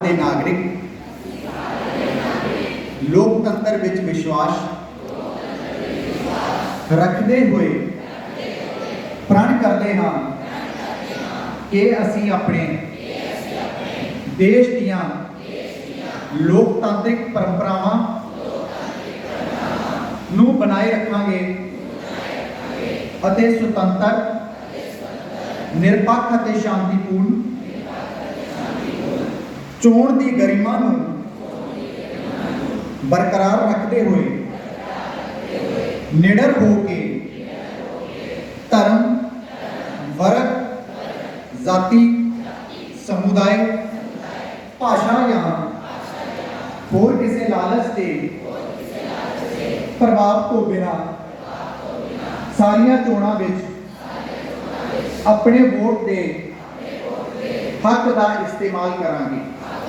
ਦੇ ਨਾਗਰਿਕ। ਲੋਕਤੰਤਰ ਵਿੱਚ ਵਿਸ਼ਵਾਸ। ਰੱਖਦੇ ਹੋਏ ਪ੍ਰਣ ਕਰਦੇ ਹਾਂ ਕਿ ਅਸੀਂ ਆਪਣੇ ਦੇਸ਼ ਦੀਆਂ ਲੋਕਤਾਂਤਰਿਕ ਪਰੰਪਰਾਵਾਂ ਨੂੰ ਬਣਾਏ ਰੱਖਾਂਗੇ ਅਤੇ ਸੁਤੰਤਰ, ਨਿਰਪੱਖ ਅਤੇ ਸ਼ਾਂਤੀਪੂਰਨ ਚੋਣ ਦੀ ਗਰਿਮਾ ਨੂੰ ਬਰਕਰਾਰ ਰੱਖਦੇ ਹੋਏ ਨਿਡਰ ਹੋ ਕੇ ਧਰਮ, ਵਰਗ, ਜਾਤੀ, ਸਮੁਦਾਇ, ਭਾਸ਼ਾ ਜਾਂ ਹੋਰ ਕਿਸੇ ਲਾਲਚ ਦੇ ਪ੍ਰਭਾਵ ਤੋਂ ਬਿਨਾਂ ਸਾਰੀਆਂ ਚੋਣਾਂ ਵਿੱਚ ਆਪਣੇ ਵੋਟ ਦੇ ਹੱਕ ਦਾ ਇਸਤੇਮਾਲ ਕਰਾਂਗੇ।